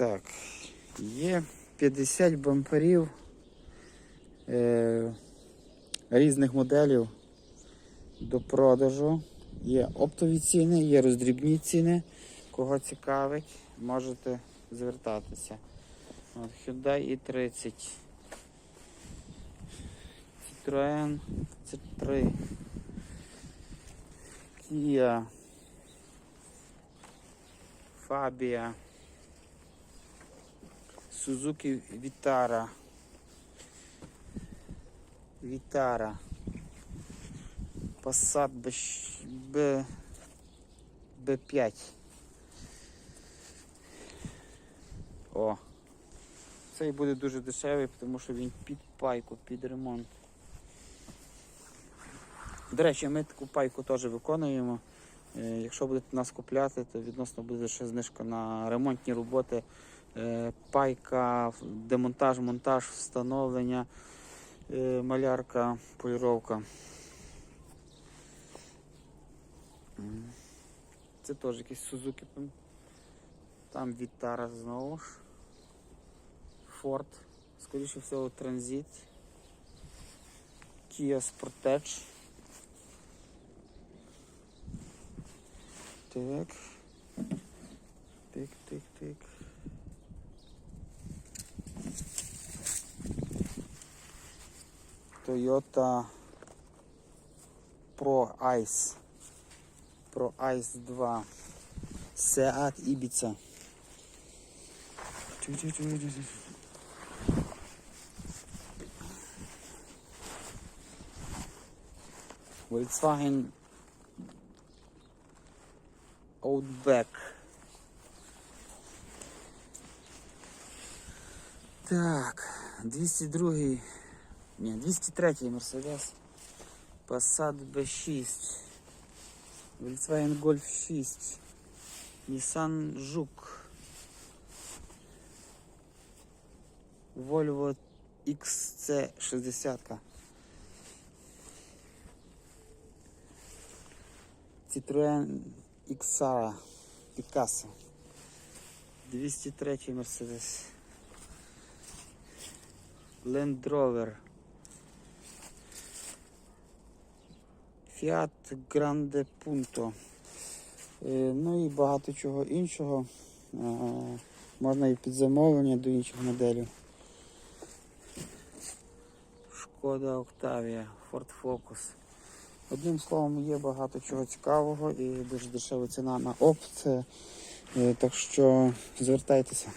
Так, є 50 бамперів е, різних моделів до продажу. Є оптові ціни, є роздрібні ціни. Кого цікавить, можете звертатися. От, Hyundai i30. Citroen C3. Kia. Fabia. Suzuki Vitara. Vitara. Passat B, B, B5. О. Цей буде дуже дешевий, тому що він під пайку, під ремонт. До речі, ми таку пайку теж виконуємо. Е, Якщо будете нас купляти, то відносно буде ще знижка на ремонтні роботи. Е, Пайка, демонтаж, монтаж, встановлення, е, малярка, поліровка. Це теж якийсь Сузуки. Там Вітара знову ж. Ford, скоріше всього, транзит. Kia Sportage. Так. Тик, Toyota Pro Ice. Pro Ice 2. Seat Ibiza. Volkswagen Outback. Так, 202, ні, 203 Mercedes. Passat B6. Volkswagen Golf 6. Nissan Жук. Volvo XC60. Citroen Xara Picasso. 203 Mercedes. Land Rover. Fiat Grande Punto. Е, Ну і багато чого іншого. Е, Можна і під замовлення до інших моделів. Шкода Octavia, Ford Focus. Одним словом, є багато чого цікавого і дуже дешева ціна на опт. Е, Так що звертайтеся.